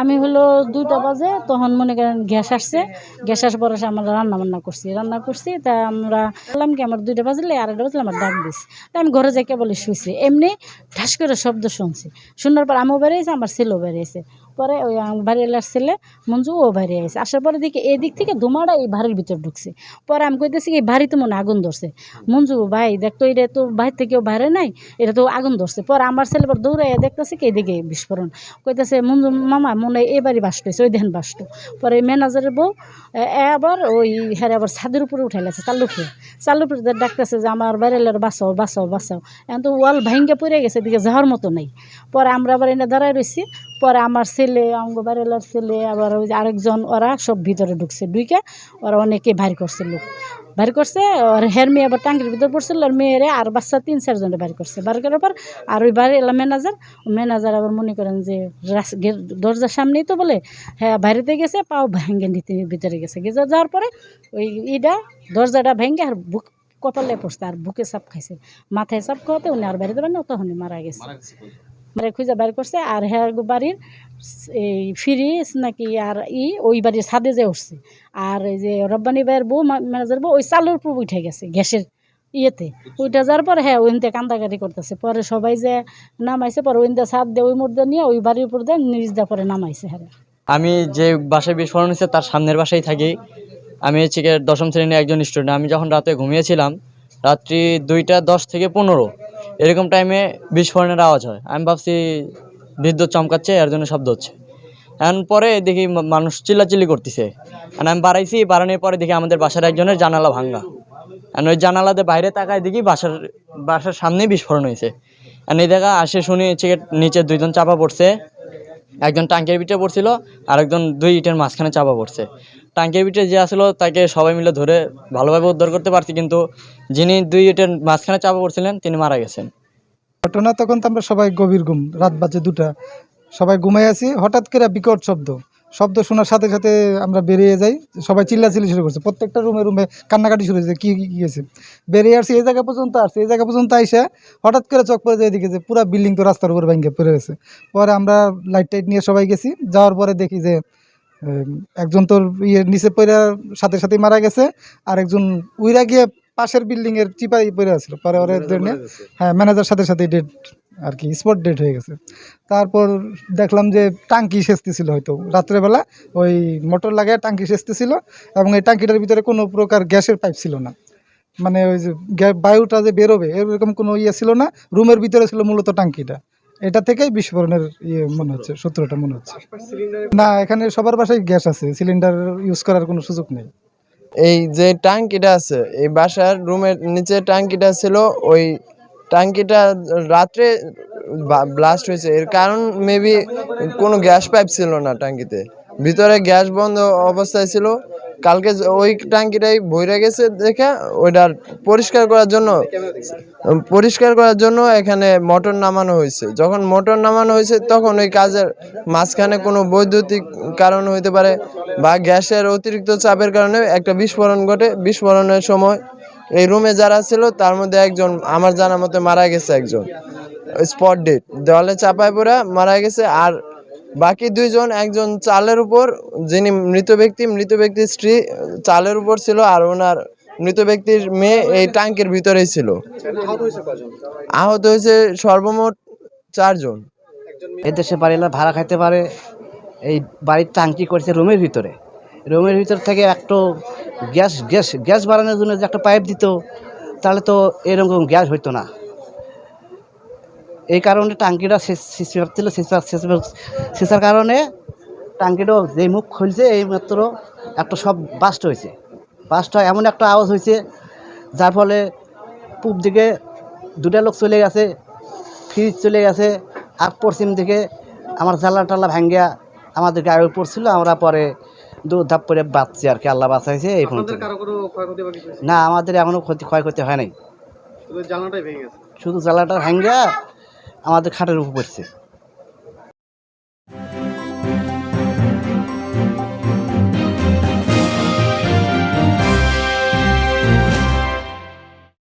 আমি হলো দুইটা বাজে, তখন মনে করেন গ্যাস আসছে। গ্যাস আসার পরে আমরা রান্না বান্না করছি। রান্না করছি, তা আমরা বললাম কি, আমার দুইটা বাজলে আড়াইটা বাজলে আমার ডাক দিয়েছি তা আমি ঘরে যাই কেবলে শুয়েছি এমনি ঠাস করে শব্দ শুনছি। শোনার পর আমিও বেরিয়েছে, আমার ছেলেও বেরিয়েছে। পরে ওই বাড়িওয়ালার ছেলে মঞ্জু, ও বাইরে আসে আসার পরে দেখি এই দিক থেকে ধুমাটা এই বাড়ির ভিতর ঢুকছে। পরে আমি কইতেছি কি বাড়িতে মনে আগুন ধরছে। মঞ্জু, ভাই, দেখ তো, এটা তো বাইরে থেকেও বাইরে নাই, এটা তো আগুন ধরছে। পরে আমার ছেলে পর দৌড়ে দেখতেছে কি, এদিকে বিস্ফোরণ। কইতেছে, মঞ্জু, মামা, মনে হয় এবারই বাস্ট হয়েছে ওই দেখেন বাস্ট পরে ম্যানেজারের বউ, এ এ আবার ওই হ্যাঁ আবার ছাদের উপরে উঠাই লাগছে, চালু উপরে চালু উপরে ডাকতেছে যে, আমার বাইরের বাঁচাও বাঁচাও বাঁচাও। এখন তো ওয়াল ভাঙ্গে পড়ে গেছে, এদিকে যাওয়ার মতো নেই। পরে আমরা আবার এনে দাঁড়ায় রয়েছি পরে আমার ছেলে অঙ্গ বারেলার ছেলে, আবার ওই আরেকজন, ওরা সব ভিতরে ঢুকছে ঢুকে ওরা অনেকে ভারী করছে লোক। ভারী করছে আর হের মেয়ে আবার টাঙ্গির ভিতর পড়ছিল, আর মেয়েরে আর বাচ্চা তিন চারজনে বাড়ি করছে। বাড়ি করার পর আর ওই বাড়ি এলাম ম্যানেজার ম্যানেজার আবার মনে করেন যে দরজার সামনেই তো বলে হ্যাঁ বাইরেতে গেছে, পাও ভেঙে নিতে, ভিতরে গেছে। গেছে যাওয়ার পরে ওই ইটা দরজাটা ভেঙে আর বুক কপালে পড়ছে, আর বুকে চাপ খাইছে। মাথায় চাপ খাওয়াতে উনি আর বাড়িতে পারেন তখনই মারা গেছে। মানে খুঁজে বের করছে, আর হ্যাঁ বাড়ির এই ফ্রিজ নাকি আর ই, ওই বাড়ির ছাদে যে উঠছে। আর এই যে রব্বানি ভাইয়ের বউ ম্যানেজার বউ, ওই চালুর উপর উঠে গেছে গ্যাসের ইয়েতে। ওইটা যাওয়ার পরে হ্যাঁ ওইতে কান্দাকাটি করতেছে। পরে সবাই যে নামাইছে, পরে ওইতে ছাদ দিয়ে ওই মধ্যে নিয়ে ওই বাড়ির উপর দিয়ে নিজ পরে নামাইছে হ্যাঁ আমি যে বাসায় বিস্ফোরণ হয়েছে তার সামনের বাসায় থাকি। আমি হচ্ছে দশম শ্রেণির একজন স্টুডেন্ট। আমি যখন রাতে ঘুমিয়েছিলাম, রাত্রি দুইটা দশ থেকে পনেরো এরকম টাইমে বিস্ফোরণের আওয়াজ হয়। আমি ভাবছি বিদ্যুৎ চমকাচ্ছে, এর জন্য শব্দ হচ্ছে। এখন পরে দেখি মানুষ চিল্লাচিল্লি করতেছে। আর আমি বাড়াইছি, বাড়ানোর পরে দেখি আমাদের বাসার একজনের জানালা ভাঙ্গা। আর ওই জানালাতে বাইরে তাকায় দেখি বাসার বাসার সামনেই বিস্ফোরণ হয়েছে। আর এই দেখা আসে শুনি নিচে দুইজন চাপা পড়ছে। একজন টাঙ্কের পিঠে পড়ছিল আর একজন দুই ইটের মাঝখানে চাপা পড়ছে। টাঙ্কের পিঠে যে আসলো, তাকে সবাই মিলে ধরে ভালোভাবে উদ্ধার করতে পারছি, কিন্তু যিনি দুই ইটের মাঝখানে চাপা পড়ছিলেন, তিনি মারা গেছেন। ঘটনা তখন তো আমরা সবাই গভীর ঘুম, রাত বাজে দুটা। সবাই ঘুমাই আছি, হঠাৎ করে বিকট শব্দ। শব্দ শোনার সাথে সাথে আমরা বেরিয়ে যাই। সবাই চিল্লাচিল্লি শুরু করছে। প্রত্যেকটা রুমে রুমে কান্নাকাটি শুরু হয়েছে। কী কী হয়েছে বেরিয়ে আসছে এই জায়গা পর্যন্ত আসছে এই জায়গা পর্যন্ত আইসে হঠাৎ করে চোখ পড়ে যায় এদিকে যে পুরো বিল্ডিং তো রাস্তার উপর ভেঙে পড়ে গেছে। পরে আমরা লাইট টাইট নিয়ে সবাই গেছি। যাওয়ার পরে দেখি যে একজন তোর ইয়ে নিচে পড়ে সাথে সাথেই মারা গেছে। আর একজন উইরা গিয়ে পাশের বিল্ডিং এর চিপাই পড়ে আসছিল পরে ওরা জন্য হ্যাঁ ম্যানেজার সাথে সাথে ডেট আর কি স্পট ডেট হয়ে গেছে। তারপর দেখলাম যে টাঙ্কি সেচতেছিল হয়তো। রাত্রেবেলা ওই মোটর লাগায় টাঙ্কি সেচতেছিল এবং এই টাঙ্কিটার ভিতরে কোনো প্রকার গ্যাসের পাইপ ছিল না। মানে ওই যে বায়ুটা যে বেরোবে, এরকম কোনো ইয়ে ছিল না। রুমের ভিতরে ছিল মূলত টাঙ্কিটা। এটা থেকেই বিস্ফোরণের ইয়ে মনে হচ্ছে, সূত্রটা মনে হচ্ছে। না, এখানে সবার বাসায় গ্যাস আছে, সিলিন্ডার ইউজ করার কোনো সুযোগ নেই। এই যে টাঙ্কিটা আছে, এই বাসার রুমের নিচে টাঙ্কিটা ছিল, ওই টাঙ্কিটা রাত্রে ব্লাস্ট হয়েছে। এর কারণ মেবি কোনো গ্যাস পাইপ ছিল না ট্যাঙ্কিতে। ভিতরে গ্যাস বন্ধ অবস্থায় ছিল। কালকে ওই টাঙ্কিটাই ভরে গেছে দেখে ওইটার পরিষ্কার করার জন্য, পরিষ্কার করার জন্য এখানে মোটর নামানো হয়েছে। যখন মোটর নামানো হয়েছে তখন ওই কাজের মাঝখানে কোনো বৈদ্যুতিক কারণ হইতে পারে বা গ্যাসের অতিরিক্ত চাপের কারণে একটা বিস্ফোরণ ঘটে। বিস্ফোরণের সময় এই রুমে যারা ছিল, তার মধ্যে একজন আমার জানা মতে মারা গেছে একজন। স্পট ডেট দেওয়ালে চাপায় পড়ে, মারা গেছে। আর বাকি দুইজন একজন চালের উপর, যিনি মৃত ব্যক্তি, মৃত ব্যক্তির স্ত্রী, চালের উপর ছিল আর ওনার মৃত ব্যক্তির মেয়ে এই ট্যাঙ্কের ভিতরেই ছিল। আহত হয়েছে সর্বমোট চারজন। এদেশে বাড়িলা ভাড়া খাইতে পারে। এই বাড়ির টাঙ্কি করেছে রুমের ভিতরে। রুমের ভিতর থেকে একটু গ্যাস গ্যাস গ্যাস বাড়ানোর জন্য যে একটা পাইপ দিত, তাহলে তো এরকম গ্যাস হইতো না। এই কারণে টাঙ্কিটা ছিল শেষার কারণে টাঙ্কিটা যেই মুখ খুলছে, এই মাত্র একটা সব বাস্ট হয়েছে। বাস্ট এমন একটা আওয়াজ হয়েছে, যার ফলে পূব দিকে দুটা লোক চলে গেছে, ফ্রিজ চলে গেছে, আর পশ্চিম দিকে আমার জ্বালা টালা ভাঙ্গিয়া আমাদের গায়ে পড়ছিল, আমরা পরে দু ধাপ করে বাঁচছি আর কি আল্লাহ বাঁচাইছে এই ফোন না আমাদের এখনও ক্ষতি ক্ষয়ক্ষতি হয় নাই। শুধু জ্বালাটা ভাঙ্গিয়া আমাদের খাটের উপর পড়ছে।